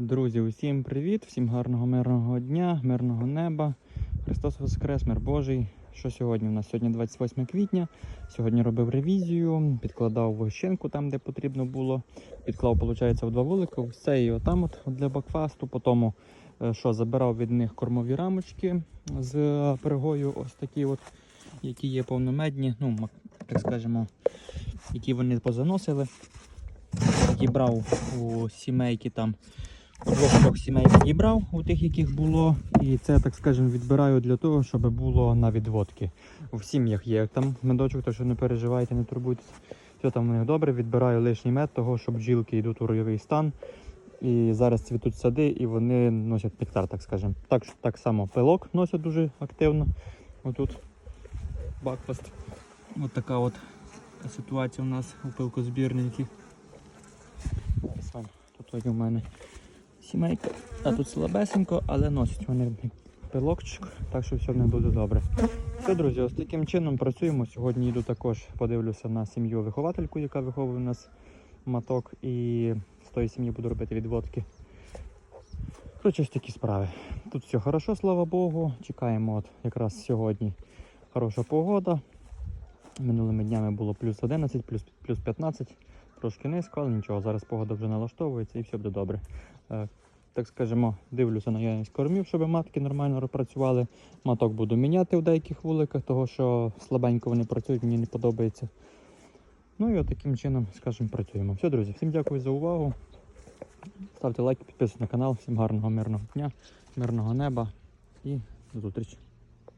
Друзі, усім привіт, всім гарного мирного дня, мирного неба. Христос Воскрес, мир Божий. Що сьогодні? У нас сьогодні 28 квітня. Сьогодні робив ревізію, підкладав вощенку там, де потрібно було. Підклав, виходить, в два вулика. Все і отам от для бакфасту. Потім е, що забирав від них кормові рамочки з е, перегою, ось такі, от, які є повномедні, ну, так скажемо, які вони позаносили. Дібрав у сімейки там двох-трьох сімей підібрав у тих, яких було. І це, так скажемо, відбираю для того, щоб було на відводки. В сім'ях є там медочок, так що не переживайте, не турбуйтесь. Все там у них добре. Відбираю лишній мед того, щоб бджілки йдуть у ройовий стан. І зараз цвітуть сади, і вони носять нектар, так скажемо. Так, так само пилок носять дуже активно. Отут бакфаст. От така от ситуація у нас у пилкозбірникі. Сам тут у мене сімейка. А тут слабесенько, але носять вони пилокчик, так що все них буде добре. Все, друзі, ось таким чином працюємо. Сьогодні йду також подивлюся на сім'ю виховательку, яка виховує у нас маток, і з тої сім'ї буду робити відводки. Коротше, ось такі справи. Тут все хорошо, слава Богу. Чекаємо от якраз сьогодні хороша погода. Минулими днями було плюс 11, плюс, плюс 15 трошки низько, але нічого, зараз погода вже налаштовується і все буде добре. Е, Так скажемо, дивлюся на наявність кормів, щоб матки нормально працювали. Маток буду міняти в деяких вуликах, того що слабенько вони працюють, мені не подобається. Ну і от таким чином, скажімо, працюємо. Все, друзі, всім дякую за увагу. Ставте лайки, підписуйтесь на канал. Всім гарного мирного дня, мирного неба і до зустрічі.